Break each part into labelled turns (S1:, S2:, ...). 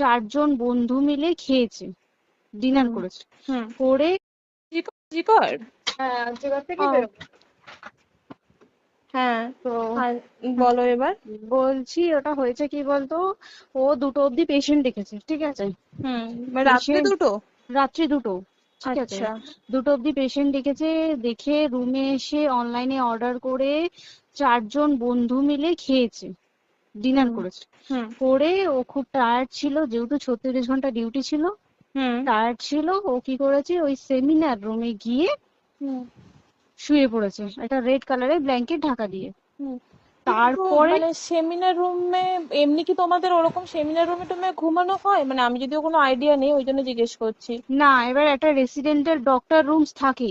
S1: চারজন বন্ধু মিলে খেয়েছে ডিনার। করেছে।
S2: হুম।
S1: করে
S2: জিকর
S1: হ্যাঁ থেকে
S2: হ্যাঁ
S1: তো
S2: বলো এবার।
S1: বলছি ওটা হয়েছে কি বলতো ও দুটো অবধি পেশেন্ট দেখেছে ঠিক আছে?
S2: হুম মানে দুটো?
S1: রাত্রি দুটো ঠিক আছে?
S2: আচ্ছা।
S1: দুটো অবধি পেশেন্ট দেখেছে দেখে রুমে এসে অনলাইনে অর্ডার করে চারজন বন্ধু মিলে খেয়েছে। ডিনার। করেছে। করে ও খুব টায়ার্ড ছিল যেহেতু ছত্রিশ ঘণ্টা ডিউটি ছিল। টায়ার্ড ছিল ও কি করেছে ওই সেমিনার রুমে গিয়ে শুয়ে পড়েছে একটা রেড কালারের ব্ল্যাঙ্কেট ঢাকা দিয়ে।
S2: হুম।
S1: তারপরে
S2: মানে সেমিনার রুমে এমনি কি তোমাদের ওরকম সেমিনার রুমে টুমে ঘুমানো হয়? মানে আমি যদিও কোনো আইডিয়া নেই ওই জন্য জিজ্ঞেস করছি।
S1: না এবার একটা রেসিডেন্টাল ডক্টর রুমস থাকে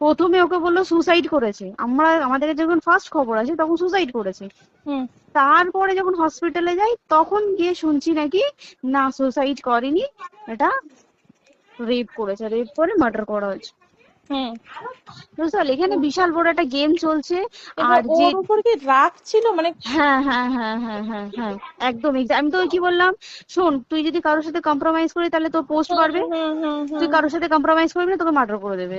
S1: প্রথমে ওকে বলল সুসাইড করেছে। আমরা আমাদের যখন ফার্স্ট খবর আছে তখন সুসাইড করেছে। তারপরে যখন হসপিটালে যাই তখন গিয়ে শুনছি নাকি না সুসাইড করেনি। এটা রেপ করেছে রেপ করে মার্ডার করা হয়েছে। বুঝতে এখানে বিশাল বড় একটা গেম চলছে। আর যে
S2: উপর কি রাগ ছিল? মানে
S1: হ্যাঁ হ্যাঁ হ্যাঁ হ্যাঁ হ্যাঁ হ্যাঁ। একদম আমি তোকে কি বললাম? শোন তুই যদি কারোর সাথে কম্প্রোমাইজ করিস তাহলে তোর পোস্ট
S2: হুম
S1: তুই কারোর সাথে কম্প্রোমাইজ করবি না তোকে মার্ডার করে দেবে।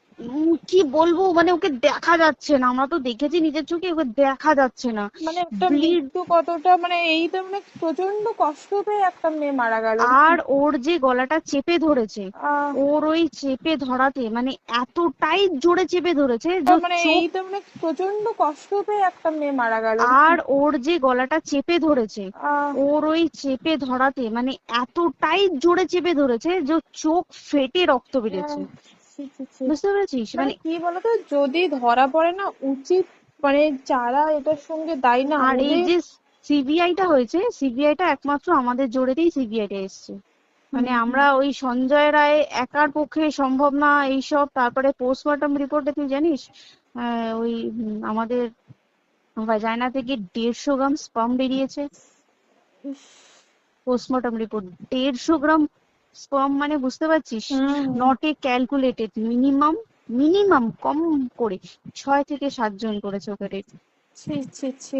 S1: কি বলব? মানে ওকে দেখা যাচ্ছে না। আমরা তো দেখেছি নিজের চোখে ওকে দেখা যাচ্ছে না।
S2: মানে একটা মৃত্যু কতটা মানে এই তো মানে প্রচণ্ড কষ্ট পেয়ে একটা মেয়ে মারা গেল।
S1: আর ওর যে গলাটা চেপে ধরেছে ওর ওই চেপে ধরাতে মানে এতটাই জোরে চেপে ধরেছে যে
S2: মানে এই তো মানে প্রচণ্ড কষ্ট পেয়ে একটা মেয়ে মারা গেল।
S1: আর ওর যে গলাটা চেপে ধরেছে ওর ওই চেপে ধরাতে মানে এতটাই জোরে চেপে ধরেছে যে চোখ ফেটে রক্ত বেরিয়েছে
S2: ছি।
S1: বুঝতে পেরেছিস
S2: মানে
S1: মানে
S2: কি বলতো যদি ধরা পড়ে না উচিত মানে যারা এটার সঙ্গে দায়ী না
S1: আর এই যে সিবিআইটা হয়েছে সিবিআইটা একমাত্র আমাদের জোরেতেই সিবিআইটা এসছে। মানে আমরা ওই সঞ্জয় রায় একার পক্ষে সম্ভব না এইসব তারপরে পোস্টমর্টম রিপোর্টে তুই জানিস? আহ, ওই আমাদের ভাজাইনা থেকে দেড়শো গ্রাম স্পাম বেরিয়েছে। পোস্টমর্টম রিপোর্ট দেড়শো গ্রাম স্পাম মানে বুঝতে পারছিস? Not a calculated minimum minimum কম করে ছয় থেকে সাতজন করেছে ওকে রেট
S2: ছি ছি ছি।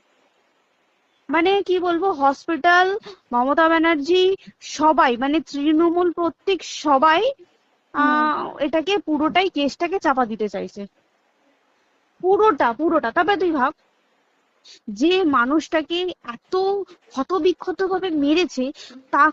S1: মানে কি বলব হসপিটাল মমতা ব্যানার্জি সবাই মানে তৃণমূল প্রত্যেক সবাই আহ এটাকে পুরোটাই কেসটাকে চাপা দিতে চাইছে। পুরোটা পুরোটা। তবে তুই ভাব যে মানুষটাকে এত ক্ষতবিক্ষত ভাবে মেরেছে তা